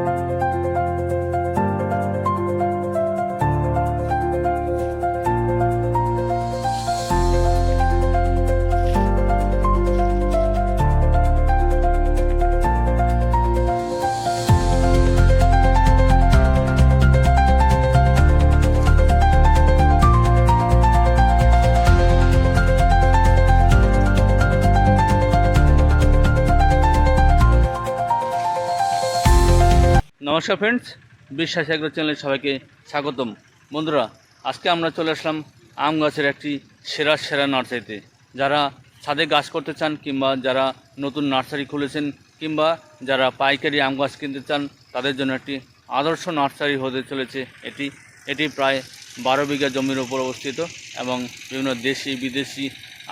Música নমস্কার ফ্রেন্ডস বিশ্বাস এগ্রো চ্যানেলে সবাইকে স্বাগতম। বন্ধুরা, আজকে আমরা চলে আসলাম আম গাছের একটি সেরা সেরা নার্সারিতে। যারা ছাদে গাছ করতে চান কিংবা যারা নতুন নার্সারি খুলেছেন কিংবা যারা পাইকারি আম গাছ কিনতে চান, তাদের জন্য একটি আদর্শ নার্সারি হতে চলেছে এটি। এটি প্রায় বারো বিঘা জমির উপর অবস্থিত এবং বিভিন্ন দেশি, বিদেশি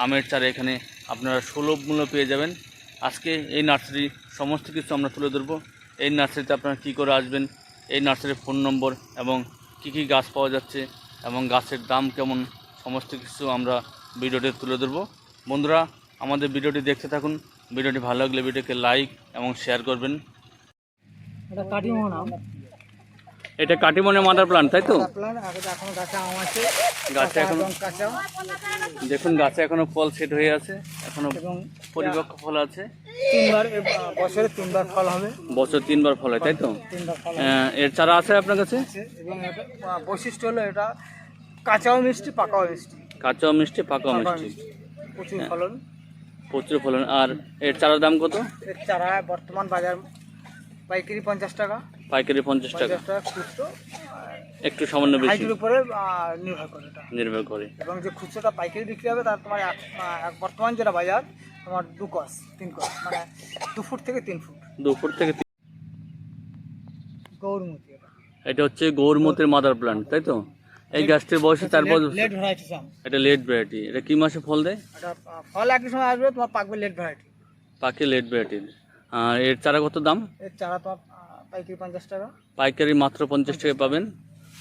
আমের চারা এখানে আপনারা সুলভ মূল্য পেয়ে যাবেন। আজকে এই নার্সারি সমস্ত কিছু আমরা তুলে ধরবো। এই নার্সারিতে আপনারা কী করে আসবেন? এই নার্সারির ফোন নম্বর এবং কি কি গাছ পাওয়া যাচ্ছে এবং গাছের দাম কেমন? সমস্ত কিছু আমরা ভিডিওটি তুলে ধরবো। বন্ধুরা, আমাদের ভিডিওটি দেখতে থাকুন। ভিডিওটি ভালো লাগলে ভিডিওকে লাইক এবং শেয়ার করবেন। এটা কাটিমনে মাদার প্লান্ট তাই তো? গাছে আছে। গাছে এখন কাঁচা দেখুন গাছে এখনও ফল সেট হয়ে আছে। এখনও পরিপক্ক ফল আছে। তিনবার বছরে তিনবার ফল হবে। বছর তিনবার ফল হয় তাই তো? এর চারা আছে আপনার কাছে? এবং বৈশিষ্ট্য হলো এটা কাঁচাও মিষ্টি পাকাও মিষ্টি। কাঁচাও মিষ্টি পাকাও মিষ্টি। মিষ্টি। প্রচুর ফলন। প্রচুর ফলন। আর এর চারার দাম কত? এর চারা বর্তমান বাজার পাইকারি পঞ্চাশ টাকা। পাইকারি পঞ্চাশ টাকা। একটু সামান্য বেশি। উপরে নির্ভর করে নির্ভর করে। এবং যে খুচরোটা পাইকারি বিক্রি হবে তার তোমার বর্তমান যেটা বাজার তোমার দু কস তিন কস মানে দু ফুট থেকে তিন ফুট। দু ফুট থেকে তিন- গৌরমতি এটা। হচ্ছে গৌরমতের মাদার প্লান্ট তাই তো? এই গাছটির বয়সে চার বছর। লেট ভ্যারাইটি এটা লেট ভ্যারাইটি এটা কি মাসে ফল দেয়? এটা ফল একই সময় আসবে তোমার পাকবে লেট ভ্যারাইটি পাকে লেট ভ্যারাইটির আর এর চারা কত দাম? এর চারা তোমার পাইকারি পঞ্চাশ টাকা। পাইকারি মাত্র পঞ্চাশ টাকা পাবেন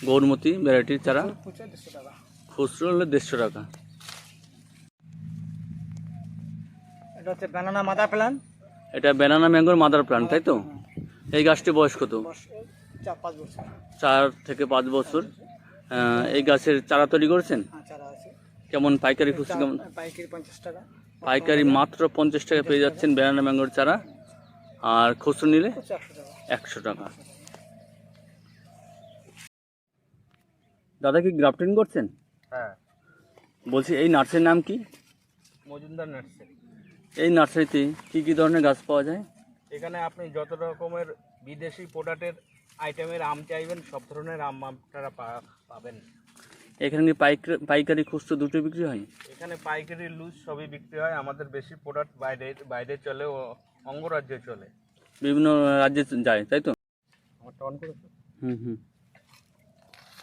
গৌরমতি ভ্যারাইটির চারা। খুচরো হলে দেড়শো টাকা। এটা হচ্ছে ব্যানানা মাদা প্ল্যান এটা ব্যানানা ম্যাঙ্গোর মাদার প্লান্ট তাই তো? এই গাছটি বয়স কত? চার থেকে পাঁচ বছর। এই গাছের চারা তৈরি করেছেন? হ্যাঁ কেমন পাইকারি খুচরো কেমন? পাইকারি পঞ্চাশ টাকা। পাইকারি মাত্র পঞ্চাশ টাকা পেয়ে যাচ্ছেন ব্যানানা ম্যাঙ্গোর চারা। আর খুচরো নিলে? একশো টাকা। দাদা কি গ্রাফটিং করছেন? হ্যাঁ। বলছি এই নার্সারির নাম কি? মজুমদার নার্সারি এই নার্সারিতে কি কি ধরনের গাছ পাওয়া যায়? এখানে আপনি যত রকমের বিদেশি প্রোডাক্টের আইটেমের আম চাইবেন সব ধরনের আম আপনারা পাবেন। এখানে কি পাইকারি পাইকারি খুচরো দুটো বিক্রি হয়? এখানে পাইকারি লুজ সবই বিক্রি হয়। আমাদের বেশি প্রোডাক্ট বাইরে বাইরে চলে ও অঙ্গরাজ্যে চলে। বিভিন্ন রাজ্যে যায় তাই তো হুম হুম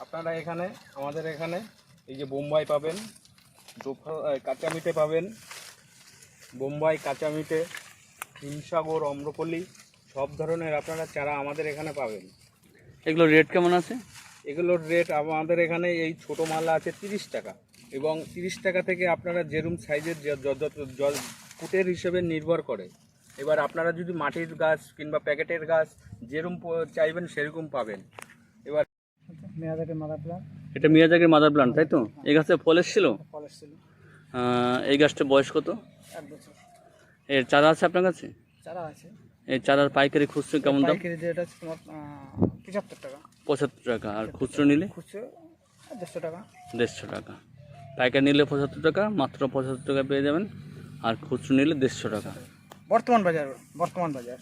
আপনারা এখানে আমাদের এখানে এই যে বোম্বাই পাবেন কাঁচা মিঠে পাবেন বোম্বাই কাঁচা মিঠে হিমসাগর অম্রপল্লী সব ধরনের আপনারা চারা আমাদের এখানে পাবেন এগুলো রেট কেমন আছে এগুলোর রেট আমাদের এখানে এই ছোটো মালা আছে তিরিশ টাকা এবং তিরিশ টাকা থেকে আপনারা যেরুম সাইজের যত ফুটের হিসেবে নির্ভর করে এবার আপনারা যদি মাটির গাছ কিংবা প্যাকেটের গাছ যেরকম চাইবেন সেরকম পাবেন। এবার মেয়াদাকে মাদা প্লান এটা মিয়াজাকের মাদার প্লান্ট তাই তো? এই গাছে ফল এসেছিল? ফল এসেছিল। এই গাছটা বয়স কত? এক বছর। এর চারা আছে আপনার কাছে? চারা আছে। এই চারার পাইকারি খুচরো কেমন দাম? পাইকারি আছে তোমার পঁচাত্তর টাকা। পঁচাত্তর টাকা। আর খুচরো নিলে? খুচরো দেড়শো টাকা। দেড়শো টাকা। পাইকারি নিলে পঁচাত্তর টাকা মাত্র পঁচাত্তর টাকা পেয়ে যাবেন। আর খুচরো নিলে দেড়শো টাকা। বর্তমান বাজার বর্তমান বাজার।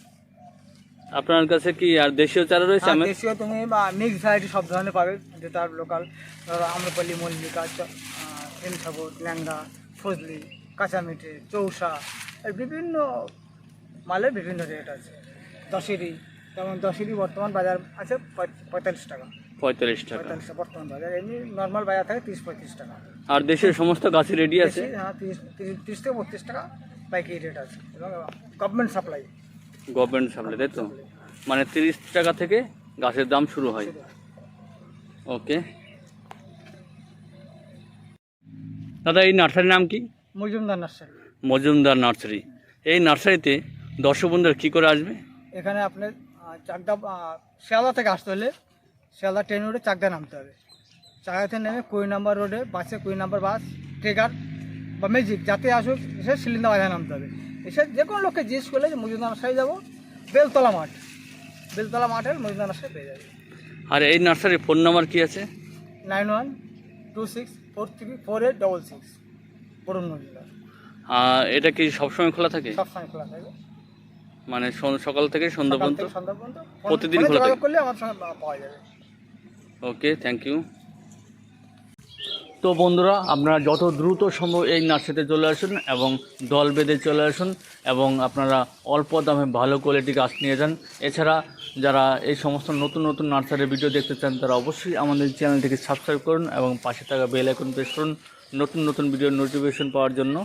আপনার কাছে কি আর দেশীয় চারা রয়েছে? হ্যাঁ, দেশীয় তুমি বা মিক্স ভ্যারাইটি সব ধরনের পাবে যেটা লোকাল ধরো আম্রপল্লী মল্লিকা হিমসাগর ল্যাংড়া ফজলি কাঁচামিঠে চৌসা এই বিভিন্ন মালের বিভিন্ন রেট আছে। দশেরই যেমন দশেরই বর্তমান বাজার আছে পঁয়- পঁয়তাল্লিশ টাকা। পঁয়তাল্লিশ টাকা। পঁয়তাল্লিশ টাকা বর্তমান বাজার এমনি নর্মাল বাজার থাকে তিরিশ পঁয়ত্রিশ টাকা। আর দেশের সমস্ত গাছই রেডি আছে? হ্যাঁ তিরিশ তিরিশ তিরিশ থেকে বত্রিশ টাকা পাইকারি রেট আছে এবং গভর্নমেন্ট সাপ্লাই গভর্নমেন্ট সাপ্লাই তাই তো? মানে তিরিশ টাকা থেকে গাছের দাম শুরু হয়। ওকে দাদা এই নার্সারির নাম কি? মজুমদার নার্সারি। মজুমদার নার্সারি। এই নার্সারিতে দর্শক বন্ধুরা কী করে আসবে? এখানে আপনার চাকদা শিয়ালদা থেকে আসতে হলে শিয়ালদা ট্রেন রোডে চাকদা নামতে হবে। চাকদাতে নেমে কুড়ি নম্বর রোডে বাসে কুড়ি নম্বর বাস ট্রেকার বা ম্যাজিক যাতে আসুক এসে সিলিন্ডার বাজারে নামতে হবে। এসে যে কোনো লোককে জিজ্ঞেস করলে যে মজুদা নার্সারি যাব। বেলতলা মাঠ। বেলতলা মাঠের মজুদা নার্সারি পেয়ে যাবে। আর এই নার্সারির ফোন নাম্বার কি আছে? Nine one two six four three four eight double six. পূরণ মজুদা আর এটা কি সবসময় খোলা থাকে? সবসময় খোলা থাকে। মানে সকাল থেকে সন্ধ্যা পর্যন্ত। প্রতিদিন খোলা থাকে? করলে আমার সঙ্গে পাওয়া যাবে। ওকে থ্যাংক ইউ তো বন্ধুরা, আপনারা যত দ্রুত সম্ভব এই নার্সারিতে চলে আসুন এবং দল বেঁধে চলে আসুন এবং আপনারা অল্প দামে ভালো কোয়ালিটি গাছ নিয়ে যান। এছাড়া যারা এই সমস্ত নতুন নতুন নার্সারির ভিডিও দেখতে চান, তারা অবশ্যই আমাদের চ্যানেলটিকে সাবস্ক্রাইব করুন এবং পাশে থাকা বেল আইকন প্রেস করুন। নতুন নতুন ভিডিওর নোটিফিকেশন পাওয়ার জন্য